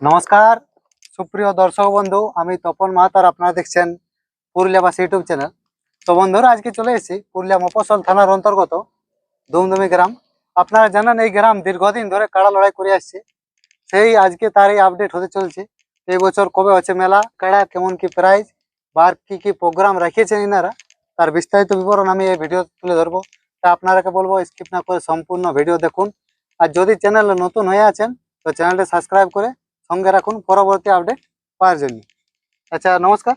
নমস্কার, সুপ্রিয় দর্শক বন্ধু, আমি তপন মাহাতার আপনারা দেখছেন পুরুলিয়া পুরুলিয়াবাসী ইউটিউব চ্যানেল। তো বন্ধুরা, আজকে চলে এসেছি পুরুলিয়া মফসল থানার অন্তর্গত দুমদুমি গ্রাম। আপনারা জানেন, এই গ্রাম দীর্ঘদিন ধরে কাড়া লড়াই করে আসছে। সেই আজকে তার এই আপডেট হতে চলছে। এই বছর কবে হচ্ছে মেলা, কাড়া, কেমন কি প্রাইজ বা কি কি প্রোগ্রাম রাখিয়েছেন ইনারা, তার বিস্তারিত বিবরণ আমি এই ভিডিও তুলে ধরবো। তা আপনারাকে বলব স্কিপ না করে সম্পূর্ণ ভিডিও দেখুন। আর যদি চ্যানেলে নতুন হয়ে আছেন, তো চ্যানেলটি সাবস্ক্রাইব করে সঙ্গে রাখুন পরবর্তী আপডেট পাওয়ার জন্য। আচ্ছা নমস্কার।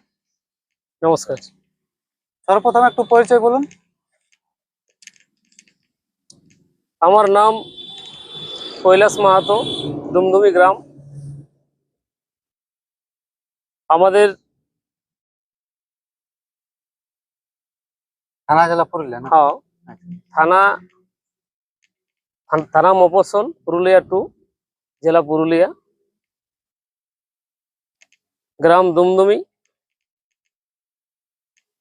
নমস্কার। সর্বপ্রথম একটু পরিচয় বলুন। আমার নাম কৈলাস মাহাতো দুমদুমি গ্রাম। আমাদের থানা জেলা পুরুলিয়া না? হ্যাঁ, থানা থান- থানা মফস্বল পুরুলিয়া টু জেলা পুরুলিয়া। গ্রাম দুমদুমি।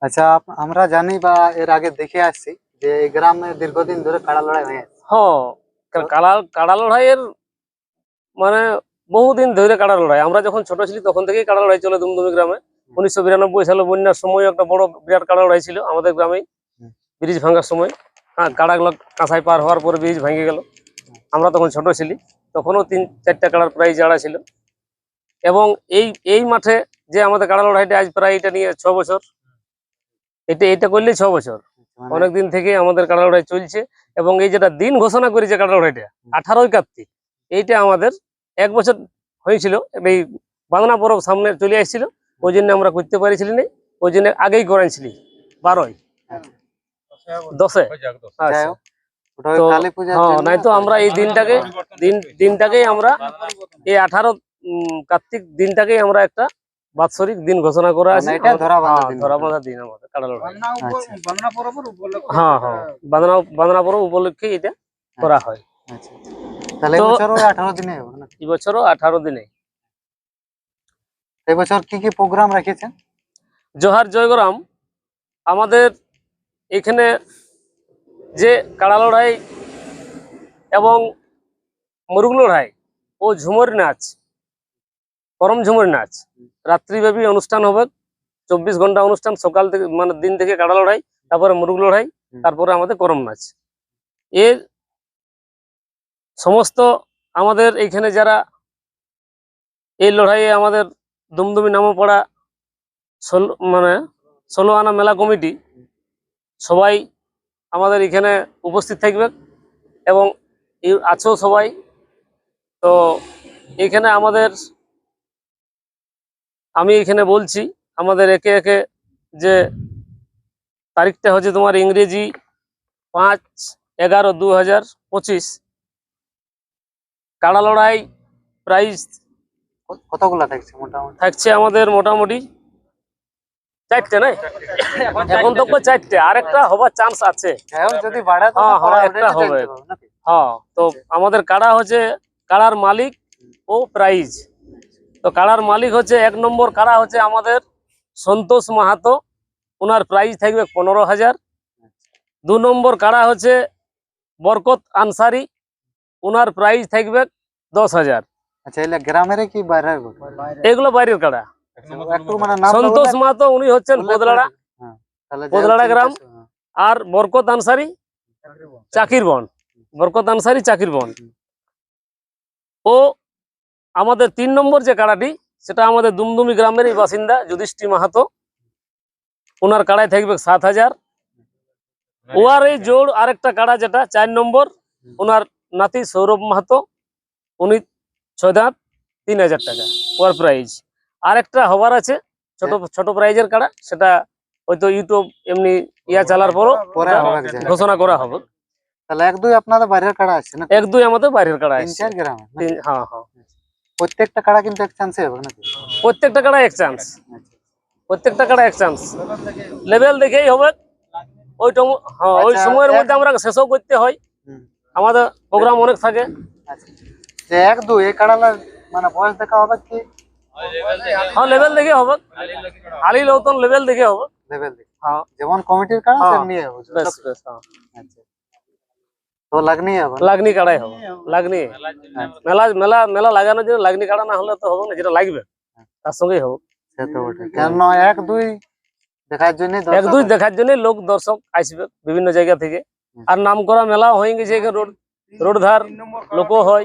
আচ্ছা আমরা জানি বা এর আগে দেখে আসছি যে এই গ্রামে দীর্ঘদিন ধরে কাড়া লড়াই হয়ে আছে। হ্যাঁ কাড়া কাড়া লড়াইয়ের মানে বহুদিন ধরে কাড়া লড়াই। আমরা যখন ছোট ছিলি তখন থেকেই কাড়া লড়াই চলে দুমদুমি গ্রামে। উনিশশো বিরানব্বই সালে বন্যার সময় একটা বড় বিরাট কাড়া লড়াই ছিল আমাদের গ্রামেই। ব্রিজ ভাঙার সময়। হ্যাঁ কাড়াগুলো কাঁসাই পার হওয়ার পরে ব্রিজ ভেঙে গেল। আমরা তখন ছোট ছিলি। তখনও তিন চারটা কাড়ার প্রাইজ আড়া ছিল এবং এই এই মাঠে যে আমাদের কাড়া লড়াইটা আজ প্রায় এটা নিয়ে ছ বছর এটা এটা করলেই ছ বছর। মানে অনেক দিন থেকে আমাদের কাড়া লড়াই চলছে এবং এই যেটা দিন ঘোষণা করেছে কাড়া লড়াইটা আঠারোই কার্তিক এইটা আমাদের এক বছর হয়েছিল। এই বাংলা পরব সামনে চলে আসছিল ওই জন্য আমরা করতে পারিছিলি না ওই জন্য আগেই করাইছিলি বারোই। দশে। আচ্ছা। তো হ্যাঁ নাই তো আমরা এই দিনটাকে দিন দিনটাকেই আমরা এই আঠারো কার্তিক দিনটাকেই আমরা একটা বাৎসরিক দিন ঘোষণা করা আছে এটা ধরা বাঁধা হ্যাঁ, দিন। আমাদের কাড়া লড়াই আচ্ছা। হ্যাঁ হ্যাঁ। বাঁধনা বাঁধনা পরব উপলক্ষে এটা করা হয়। আচ্ছা। তাহলে এবছর আঠারো দিনে এই বছরও আঠারো দিনে। এবছর কি কি প্রোগ্রাম রেখেছেন? জোহার জয়গ্রাম আমাদের এখানে যে কাড়া লড়াই এবং মুরুগ লড়াই ও ঝুমুর নাচ করম ঝুমুর নাচ। রাত্রিব্যাপী অনুষ্ঠান হবে। চব্বিশ ঘণ্টা অনুষ্ঠান সকাল থেকে মানে দিন থেকে কাড়া লড়াই তারপরে মুরুগ লড়াই তারপরে আমাদের করম নাচ। এর সমস্ত আমাদের এইখানে যারা এই লড়াইয়ে আমাদের দুমদুমি নামপড়া ষোলো মানে ষোলো আনা মেলা কমিটি সবাই আমাদের এখানে উপস্থিত থাকবে এবং আছো সবাই। তো এখানে আমাদের আমি এখানে বলছি আমাদের একে একে যে তারিখটা হচ্ছে তোমার ইংরেজি পাঁচ এগারো দু হাজার পঁচিশ। কাড়া লড়াই প্রাইজ কতগুলা থাকছে মোটামুটি? থাকছে আমাদের মোটামুটি চারটে নাই? এখন তো চারটে আরেকটা হবার চান্স আছে। যদি হ্যাঁ, হ্যাঁ, একটা হবে। হ্যাঁ তো আমাদের কাড়া হচ্ছে কাড়ার মালিক ও প্রাইজ তো কাড়ার মালিক হচ্ছে এক নম্বর কাড়া হচ্ছে আমাদের সন্তোষ মাহাতো। ওনার প্রাইজ থাকবে পনেরো হাজার। দু নম্বর কাড়া হচ্ছে বরকত আনসারি। ওনার প্রাইজ থাকবে দশ হাজার। আচ্ছা এলে গ্রামের কি বাইরের এগুলো বাইরের কাড়া। মানে সন্তোষ মাহাতো উনি হচ্ছেন বদলাড়া। বদলাড়া গ্রাম। আর বরকত আনসারি চাকির বন। বরকত আনসারি চাকির বন। ও আমাদের তিন নম্বর যে কাড়াটি সেটা আমাদের দুমদুমি গ্রামেরই বাসিন্দা যুধিষ্ঠি মাহাতো। ওনার কাড়ায় থাকবে সাত হাজার। ওয়ার এই জোড় আরেকটা কাড়া যেটা চার নম্বর ওনার নাতি সৌরভ মাহাতো। উনি ছয় দাঁত তিন হাজার টাকা ওয়ার প্রাইজ। আরেকটা হবার আছে ছোট ছোট প্রাইজের কাড়া সেটা হয়তো ইউটিউব এমনি ইয়া চালার পরও। ঘোষণা করা হবে। তাহলে এক দুই আপনাদের বাইরের কাড়া আছে না? এক দুই আমাদের বাইরের কাড়া আছে। হ্যাঁ হ্যাঁ। প্রত্যেকটা কাড়া কিন্তু এক চান্সে হবে নাকি? প্রত্যেকটা কাড়া এক চান্স প্রত্যেকটা কাড়া এক চান্স লেভেল দেখেই হবে। ওই হ্যাঁ ওই আচ্ছা, সময়ের মধ্যে আমরা শেষও করতে হয়। আমাদের প্রোগ্রাম অনেক থাকে। আচ্ছা। যে এক দুই এই কাড়ালার মানে বয়স দেখা হবে কি? হ্যাঁ লেভেল দেখে হবে। আলি লৌতন লেভেল দেখে হবে। লেভেল দেখে। হ্যাঁ যেমন কমিটির কাড়া হ্যাঁ। সেমনি হবে। বেশ বেশ হ্যাঁ। আচ্ছা। তো লাগনি হবে লাগনি কাড়াই হবে। লাগনি মেলা মেলা মেলা লাগানোর জন্য লাগনি কাড়া না হলে তো হবে না যেটা লাগবে। তার সঙ্গেই হবে। সে তো বটে। কেন এক দুই দেখার জন্য এক দুই দেখার জন্য লোক দর্শক আসবে বিভিন্ন জায়গা থেকে। আর নাম করা মেলা হয়ে গেছে এখানে রোড রোড ধার লোকও হয়।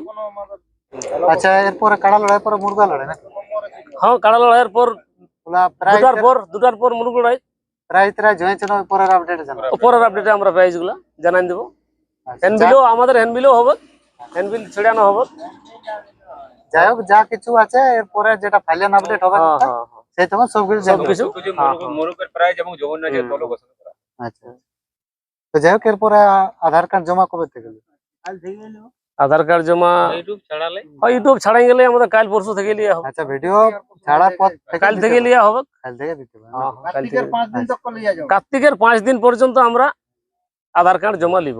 আচ্ছা এরপরে কাড়া লড়াই পরে মুরগা লড়াই না হ্যাঁ কাড়া লড়াইয়ের পর দুটার পর দুটার পর মুরগ লড়াই। হয়েছে না পরের আপডেট জানা পরের আপডেটে আমরা প্রাইজগুলা জানাই দেবো। হ্যান্ডবিলও আমাদের হ্যান্ডবিলও হবে হ্যান্ডবিল ছেড়ানো হবে। যাই হোক যা কিছু আছে এরপরে যেটা ফাইনাল আপডেট হবে হ্যাঁ হ্যাঁ হ্যাঁ। সেই তখন সব কিছু জানব। সবকিছু? হ্যাঁ, হ্যাঁ। মোরগের প্রাইজ এবং জগন্নাথের হুম। তলব ঘোষণা করা। আচ্ছা তো যাই হোক এরপরে আধার কার্ড জমা কবে থেকে আধার কার্ড জমা ইউটিউব ছাড়ালে? হয় ইউটিউব ছাড়াই গেলে আমাদের কাল পরশু থেকে লিয়া হবে। আচ্ছা ভিডিও ছাড়ার পর থেকে কাল দিতে থেকে হবে। লিয়া হবে। কাল থেকে দিতে হবে। হ্যাঁ, হ্যাঁ, কাল থেকে। পাঁচ দিন তক কার্তিকের পাঁচ দিন পর্যন্ত আমরা আধার কার্ড জমা নিব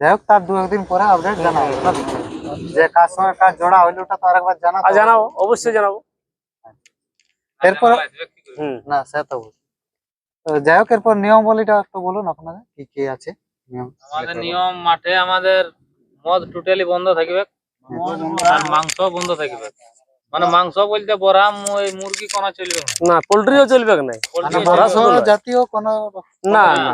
যাই হোক তার দু একদিন পরে আপডেট জানা হবে না? যে কার সঙ্গে কাজ জোড়া হইল ওটা তো আরেকবার জানা আর জানাব অবশ্যই জানাব। এরপর হুম। না সে তো। যাই হোক এরপর নিয়ম বলিটা একটু বলুন আপনাদের কি কি আছে? নিয়ম আমাদের নিয়ম মাঠে আমাদের মদ টোটালি বন্ধ থাকবে। আর মাংস বন্ধ থাকবে। মানে মাংস বলতে বড়া মু- এই মুরগি কোনা চলবে না। না পোল্ট্রিও চলবে না মানে পোল্ট্রি বড়া মাংস জাতীয় কোনো না না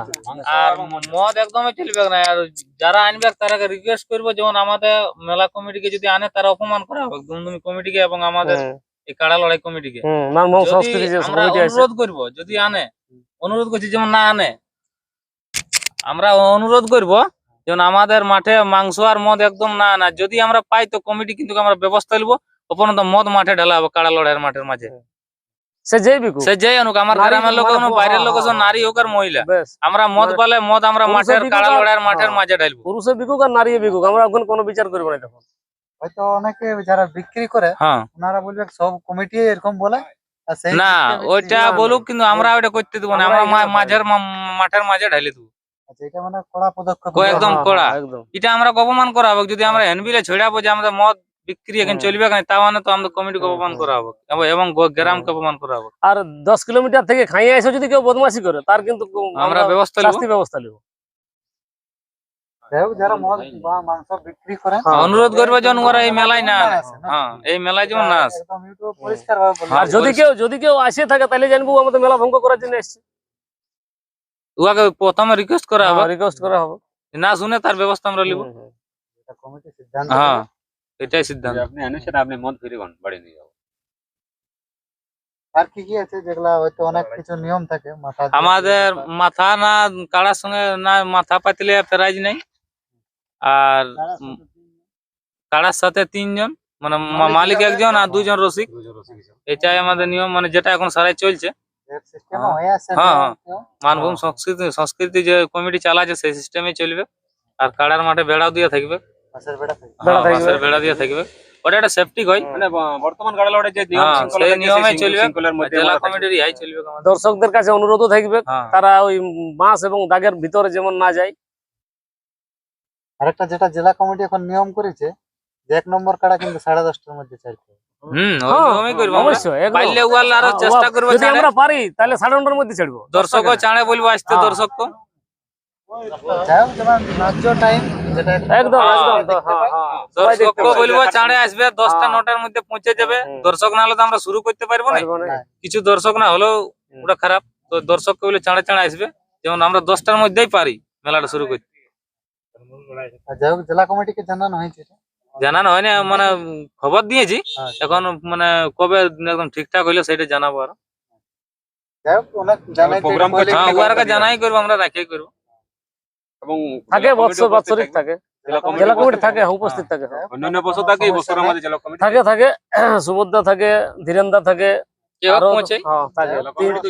আর মদ একদমই চলবে না আর যারা আনবে তারাকে রিকোয়েস্ট করব যেমন আমাদের মেলা কমিটিকে যদি আনে তারা অপমান করা হবে দুমদুমি কমিটিকে এবং আমাদের এই কাড়া লড়াই কমিটিকে। হুম মানব যদি সংস্কৃতি যে আমরা সমিতি আছে। অনুরোধ করব যদি আনে অনুরোধ করছি যেমন না আনে আমরা অনুরোধ করব যেমন আমাদের মাঠে মাংস আর মদ একদম না আনা যদি আমরা পাই তো কমিটি কিন্তু আমরা ব্যবস্থা নেব। অপরন্ত মদ মাঠে ঢালা হবে কাড়া লড়াইয়ের মাঠের মাঝে। সে যেই বিকু। সে যাই অনুক আমার গ্রামের লোক বাইরের লোক হ্যাঁ, নারী হোক আর মহিলা। আমরা মদ পালে মদ আমরা মাঠের কাড়া লড়াইয়ের মাঠের হ্যাঁ। মাঝে ঢালবো। পুরুষে বিকুক আর নারী বিকুক আমরা কোনো বিচার করব না তখন হয়তো অনেকে যারা বিক্রি করে হ্যাঁ। ওনারা বলবে সব কমিটি এরকম বলে না ওইটা না। বলুক কিন্তু আমরা ওইটা করতে দেবো না। আমরা মাঝের মাঠের মাঝে ঢালি দেবো। আচ্ছা, এটা মানে কড়া পদক্ষেপ। একদম হ্যাঁ, কড়া। হ্যাঁ, একদম। এটা আমরা অপমান করা হবে। যদি আমরা হ্যান্ডবিলে ছড়াবো যে আমাদের মদ বিক্রি এখন চলবে না তা মানে তো আমাদের কমিটিকে অপমান করা হবে এবং- গ্রামকে অপমান করা হবে আর দশ কিলোমিটার থেকে খাইয়ে এসে যদি কেউ বদমাশি করে তার কিন্তু আমরা ব্যবস্থা নেব। শাস্তি ব্যবস্থা নেব। হ্যাঁ। অনুরোধ করবে যেন ওরা এই মেলায় না? হ্যাঁ এই মেলায় যেমন না আসে। হ্যাঁ, আর যদি কেউ যদি কেউ আসে থাকে তাহলে জানব আমাদের মেলা ভঙ্গ করার জন্য এসছে। উহাকে প্রথমে রিকোয়েস্ট করা হবে। রিকোয়েস্ট করা হবে। না শুনে তার ব্যবস্থা আমরা নিব। হুম, হুম। এটা কমিটি সিদ্ধান্ত হ্যাঁ। এটাই সিদ্ধান্ত। আপনি এনেছেন আপনি মদ ফিরে বাড়ি নিয়ে যাব। আর কি কি আছে যেগুলা হয়তো অনেক কিছু নিয়ম থাকে মাথা আমাদের মাথা না কাড়ার সঙ্গে না মাথা পাতিলে প্রাইজ নেই। আর কাড়ার সাথে তিনজন মানে মালিক একজন আর দুইজন রসিক। এটাই আমাদের নিয়ম মানে যেটা এখন সারাই চলছে। হয়ে। হ্যাঁ, হ্যাঁ। মানভূম সংস্কৃতি সংস্কৃতি যে কমিটি চালাচ্ছে সেই সিস্টেমে চলবে। আর কাড়ার মাঠে বেড়াও দিয়ে থাকবে। বাঁশের বেড়া থাকে। বেড়া হ্যাঁ, থাকবে। বাঁশের বেড়া দিয়ে থাকবে ওটা একটা সেফটি মানে বর্তমান গাড়ি লড়াই যে নিয়ম হ্যাঁ, শৃঙ্খলা নিয়মে চলবে। জেলা কমিটির ইহাই চলবে দর্শকদের কাছে অনুরোধও থাকবে হ্যাঁ তারা ওই বাঁশ এবং দাগের ভিতরে যেমন না যায় আরেকটা যেটা জেলা কমিটি এখন নিয়ম করেছে যে এক নম্বর কাড়া কিন্তু সাড়ে দশটার মধ্যে চাইতে হবে হুম ওই করব আমরা। অবশ্যই একদম। আরও চেষ্টা করব যদি ছাড়ে। আমরা পারি তাহলে সাড়ে নটার মধ্যে ছাড়বো দর্শকও চাঁড়ে বলব আসতে হ্যাঁ। দর্শক না হলে তো আমরা শুরু করতে পারব না। পারব না। কিছু দর্শক না হলেও হুম। ওটা খারাপ। তো দর্শককে বলে চাঁড়ে চাঁড়ে আসবে। যেমন আমরা দশটার মধ্যেই পারি মেলাটা শুরু করতে। আর যাই হোক জেলা কমিটিকে জানানো হয়েছে এটা। জানানো হয় না মানে উম, খবর দিয়েছি। আচ্ছা। এখন মানে কবে একদম ঠিকঠাক হইলে সেটা জানাব আর। যাই হোক অনেক জানাই program করছে। হ্যাঁ ঠিক ওয়ারকে আছে। জানাই করব আমরা রাখিয়ে করব। এবং থাকে জেলা বৎসর বাৎসরিক থাকে। জেলা কমিটি উপস্থিত থাকে উপস্থিত থাকে। হ্যাঁ। অন্যান্য বছর থাকে এই বছর আমাদের জেলা কমিটি থাকে থাকে সুভদ্রা থাকে ধীরেন্দা থাকে কেউ আরও পৌঁছে হ্যাঁ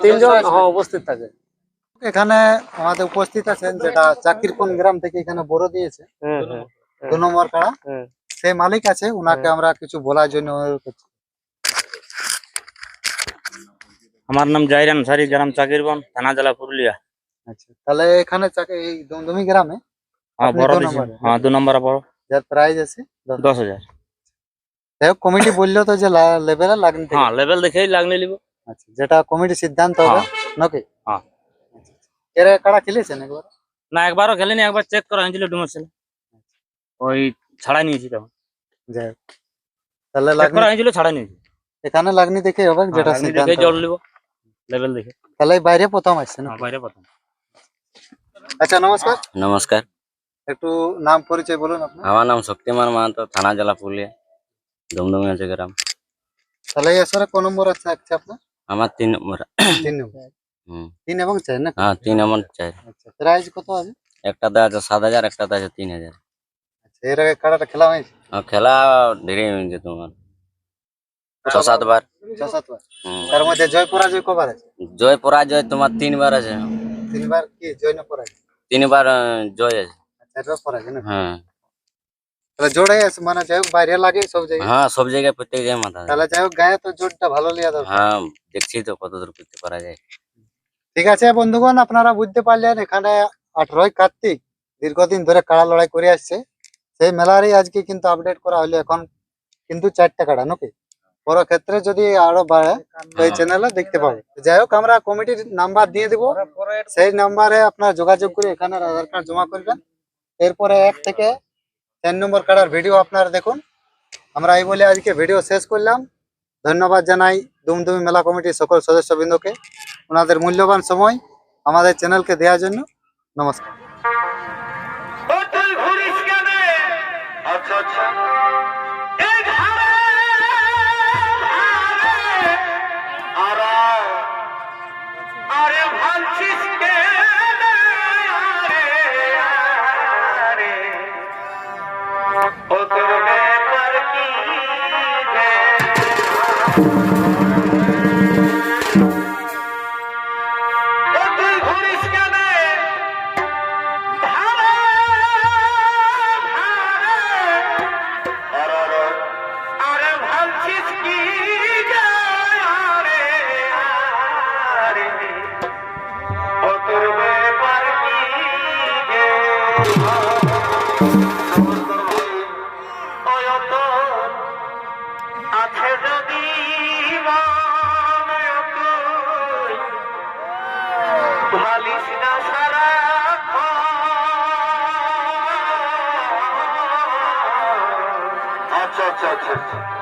তিনজন হ্যাঁ উপস্থিত থাকে। এখানে আমাদের উপস্থিত আছেন যেটা চাকিরপন গ্রাম থেকে এখানে বড় দিয়েছে। দু নম্বর কাড়া। সেই মালিক আছে উনাকে আমরা কিছু বলার জন্য অনুরোধ করছি। আমার নাম জাহির আনসারি গ্রাম চাকিরবন থানা জেলা পুরুলিয়া। আচ্ছা তাহলে এখানে চাকি এই দমদমি গ্রামে হ্যাঁ বড় দু দিছি হ্যাঁ দু নম্বর বড়। যার প্রাইজ আছে দশ- হাজার। যাই হোক কমিটি বলল তো যে লেভেলে লাগনি হ্যাঁ লেভেল দেখেই লাগলে নিব আচ্ছা যেটা কমিটি সিদ্ধান্ত হবে নাকি? হ্যাঁ। এর কাড়া খেলেছেন একবার? না একবারও খেলেনি একবার চেক করা হয়েছিল ডুমার ছেলে। ওই ছাড়াই নিয়েছি তখন। যাই হোক। তাহলে লাগনি করা হয়েছিল ছাড়াই নিয়েছি। এখানে লাগনি দেখে হবে যেটা সিদ্ধান্ত দেখে জল নিব লেভেল দেখে। তাহলে বাইরে প্রথম আসছে না হ্যাঁ, বাইরে প্রথম। আচ্ছা নমস্কার। নমস্কার। একটু নাম পরিচয় বলুন আপনার। আমার নাম শক্তিমান মাহাতো থানা জেলা পুরুলিয়া দমদমি আছে গ্রাম। তাহলে আসরে কোন নম্বর আছে আছে আপনার? আমার তিন নম্বর। তিন নম্বর। হুম। তিন এবং চার না হ্যাঁ তিন নম্বর চাই আচ্ছা প্রাইস কত আছে? একটাতে আছে সাত হাজার একটাতে আছে তিন হাজার। আচ্ছা এর আগে কাড়াটা খেলা হয়েছে? আর খেলা দেরি হয়েছে তোমার। ছ সাতবার ছ সাতবার। তার মধ্যে জয় পরাজয় কবার আছে? জয় পরাজয় তোমার তিনবার আছে। তিনবার কি জয় না পরাজয় তিনবার আহ, জয় আছে চারবার পরাজয় না হ্যাঁ। তাহলে জোড়াই আছে মানে যাই হোক বাইরে লাগে সব জায়গায়। হ্যাঁ সব জায়গায় প্রত্যেক জায়গায় মাথা আছে। তাহলে যাই হোক গায়ে তো জোরটা ভালো লিয়া দরকার হ্যাঁ দেখছি তো কতদূর করতে পারা যায়। ঠিক আছে বন্ধুগণ আপনারা বুঝতে পারলেন এখানে আঠারোই কার্তিক দীর্ঘদিন ধরে কাড়া লড়াই করে আসছে। সেই মেলারই আজকে কিন্তু আপডেট করা হলো এখন কিন্তু চারটা কাড়া নাকি? বড় ক্ষেত্রে যদি আরও বাড়ে তো এই চ্যানেলে দেখতে পাবে। যাই হোক আমরা কমিটির নাম্বার দিয়ে দিব। সেই নাম্বারে আপনারা যোগাযোগ করে এখানে আধার কার্ড জমা করবেন। এরপরে এক থেকে চার নম্বর কাড়ার ভিডিও আপনারা দেখুন। আমরা এই বলে আজকে ভিডিও শেষ করলাম। ধন্যবাদ জানাই দুমদুমি মেলা কমিটির সকল সদস্যবৃন্দকে। ওনাদের মূল্যবান সময় আমাদের চ্যানেলকে দেওয়ার জন্য নমস্কার। আরে আচ্ছা আচ্ছা আচ্ছা